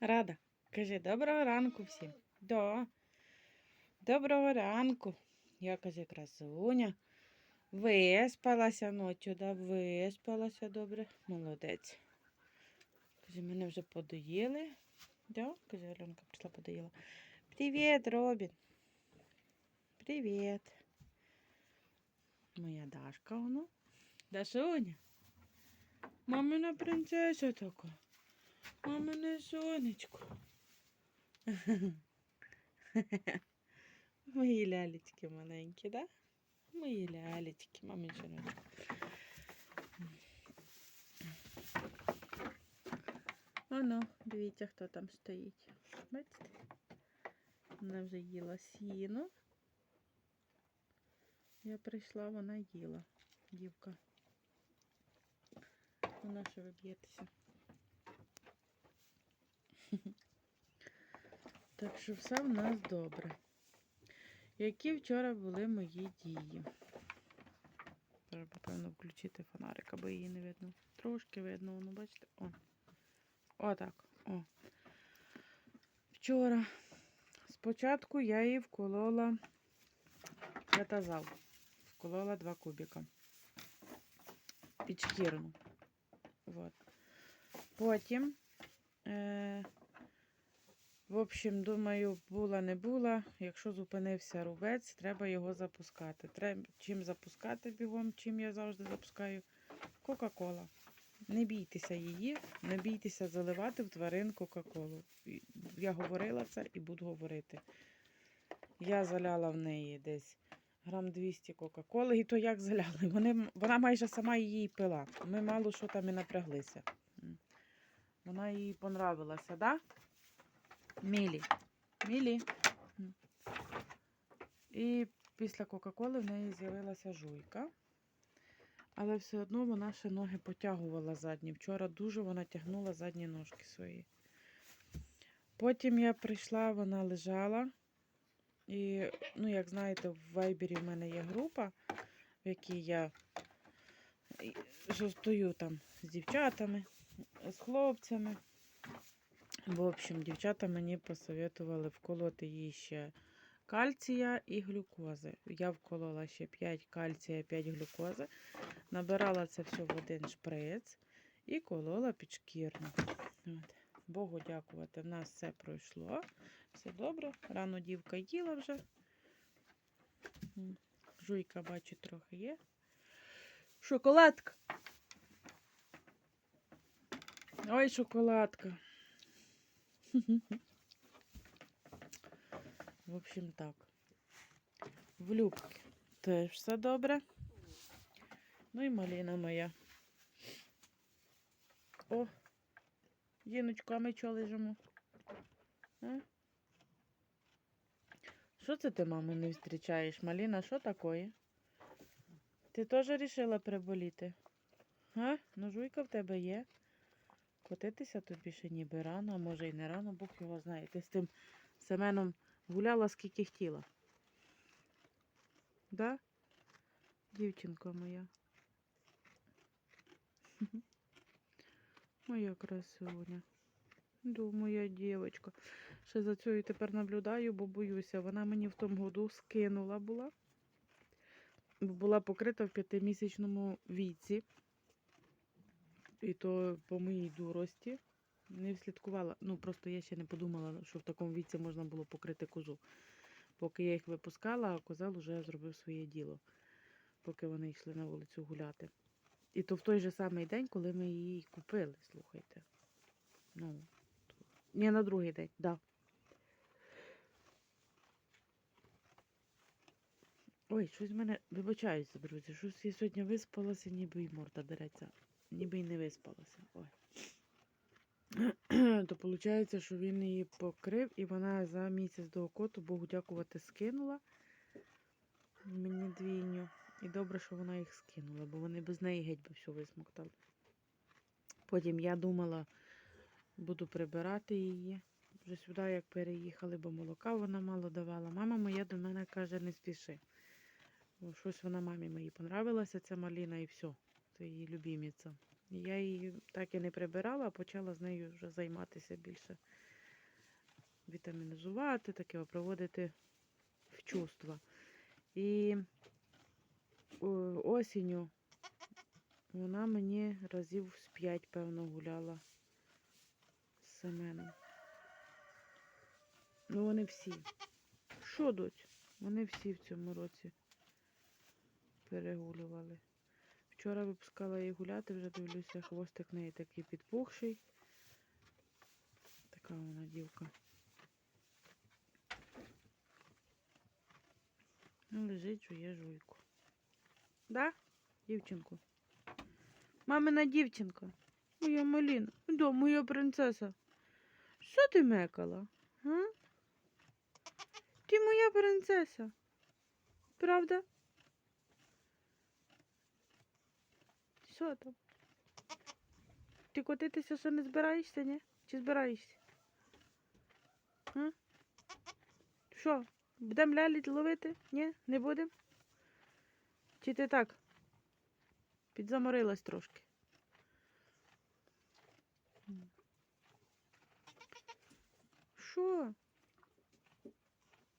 Рада. Кажи доброго ранку всім. Да. Доброго ранку. Я каже, красуня. Виспалася ночі, да, виспалася добре. Молодець. Каже, мене вже подоїли. Да? Каже, Альонка прийшла подоїла. Привіт, Робін. Привіт. Моя Дашка, воно. Дашуня. Мамина принцеса така. Мамине сонечко. Мої лялечки маленькі, да? Мої лялечки, мамин сонечко. Оно, дивіться, хто там стоїть. Бачите? Вона вже їла сіно. Я прийшла, вона їла, дівка. Вона що ви б'єтеся? Так що все в нас добре. Які вчора були мої дії? Треба, певно, включити фонарик, аби її не видно. Трошки видно, воно, бачите? О. Отак. О. Вчора. Спочатку я її вколола кетазал. Вколола два кубика. Підшкірну. Вот. Потім. Е в общем, думаю, була не була. Якщо зупинився рубець, треба його запускати. Треба чим запускати бігом, чим я завжди запускаю. Кока-кола. Не бійтеся її, не бійтеся заливати в тварин Кока-Колу. Я говорила це і буду говорити. Я заляла в неї десь грам 200 Кока-Коли. І то як заляли? Вони, вона майже сама її пила. Ми мало що там і напряглися. Вона їй понравилася, так? Да? Мілі. Мілі. І після Кока-Коли в неї з'явилася жуйка. Але все одно вона ще ноги потягувала задні. Вчора дуже вона тягнула задні ножки свої. Потім я прийшла, вона лежала. І, ну, як знаєте, в Вайбері в мене є група, в якій я стою там з дівчатами, з хлопцями. В общем, дівчата мені посоветували вколоти їй ще кальція і глюкози. Я вколола ще 5 кальція, 5 глюкози. Набирала це все в один шприц і колола підшкірно. От. Богу дякувати, в нас все пройшло. Все добре. Рано дівка їла вже. Жуйка, бачу, трохи є. Шоколадка. Ой, шоколадка. В общем, так. В Любки теж все добре. Ну і маліна моя. О, Діночку, а ми чого лежимо? Що це ти, маму, не зустрічаєш? Маліна, що таке? Ти теж вирішила приболіти? А? Ну, жуйка в тебе є. Котитися тобі ще ніби рано, а може й не рано, Бог його знає. Ти з тим Семеном гуляла скільки хотіла. Да? Дівчинка моя. Моя красуня. Да, моя дівчинка. Ще за цією тепер наблюдаю, бо боюся. Вона мені в тому году скинула була. Була покрита в п'ятимісячному віці. І то по моїй дурості не слідкувала. Ну, просто я ще не подумала, що в такому віці можна було покрити козу. Поки я їх випускала, а козел вже зробив своє діло, поки вони йшли на вулицю гуляти. І то в той же самий день, коли ми її купили, слухайте. Ну, то... Ні, на другий день, так. Да. Ой, щось в мене, вибачаюся, друзі, щось я сьогодні виспалася, ніби й морда дереться. Ніби й не виспалася. Ой. То виходить, що він її покрив, і вона за місяць до окоту, Богу дякувати, скинула мені двійню. І добре, що вона їх скинула, бо вони без неї геть би все висмоктали. Потім я думала, буду прибирати її. Вже сюди, як переїхали, бо молока вона мало давала. Мама моя до мене каже, не спіши. Бо щось вона мамі моїй понравилася, ця маліна, і все. Це її любіміця. Я її так і не прибирала, а почала з нею вже займатися більше. Вітамінізувати, таке проводити в чувства. І о, осінню вона мені разів з п'ять, певно, гуляла з Семеном. Ну, вони всі. Що, доць? Вони всі в цьому році перегулювали. Вчора випускала її гуляти, вже дивлюся, хвостик неї такий підпухший. Така вона дівка. Ну, лежить, жує жуйку. Да, дівчинку? Мамина дівчинка. Моя маліна. Да, моя принцеса. Що ти мекала? А? Ти моя принцеса. Правда? Що там? Ти котитися ще не збираєшся, ні? Чи збираєшся? А? Що? Будемо лялі ловити? Ні? Не будемо? Чи ти так? Підзаморилась трошки. Що?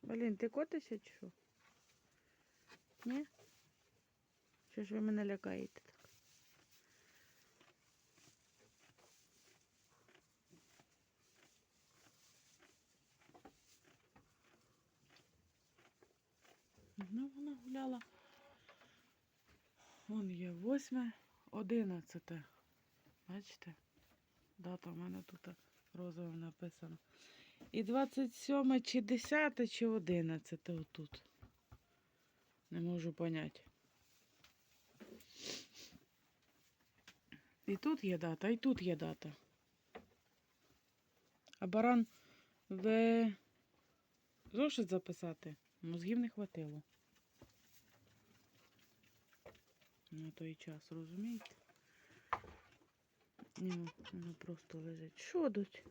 Блін, ти котишся чи що? Ні? Що ж ви мене лякаєте Ну, вона гуляла. Вон є восьме, одинадцяте. Бачите? Дата в мене тут розовим написана. І 27 чи 10 чи 11 отут. Не можу поняти. І тут є дата, і тут є дата. А баран в зошит записати мозгів не хватило. На той час, розумієте? Ні, воно просто лежить. Що дуть?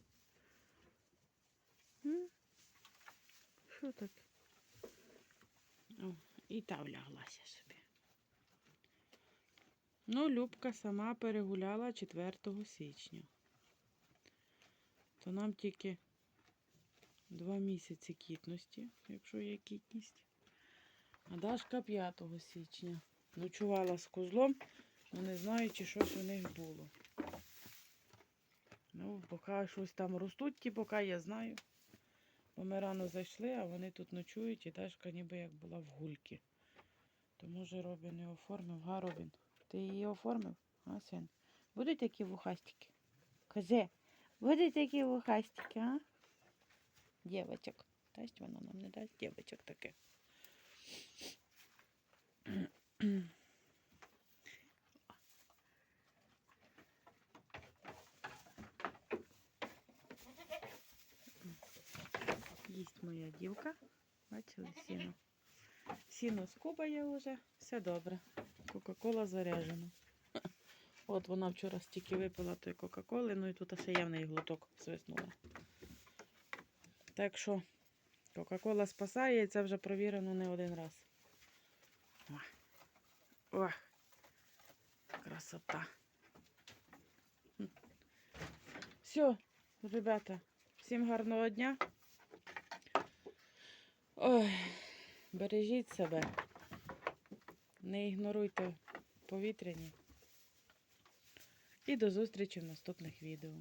Що таке? О, і та вляглася собі. Ну, Любка сама перегуляла 4 січня. То нам тільки два місяці кітності, якщо є кітність. А Дашка 5 січня. Ночувала з козлом, але не знаю, чи щось у них було. Ну, поки щось там ростуть, ті поки я знаю. Бо ми рано зайшли, а вони тут ночують, і Дашка ніби як була в гульки. То може Робін не оформив, га, Робін? Ти її оформив? А, син? Будуть такі вухастики? Козе, будуть такі вухастики, а? Дівочок. Дасть вона нам не дасть дівочок таке. Їсть моя дівка. Бачили сіно. Сіно скубає вже, все добре. Кока-кола заряджена. От вона вчора стільки випила тої Кока-Коли, ну і тут ще я глоток свиснула. Так що Кока-Кола спасає, і це вже провірено не один раз. О, красота. Все, ребята, всім гарного дня. Ой, бережіть себе. Не ігноруйте повітряні. І до зустрічі в наступних відео.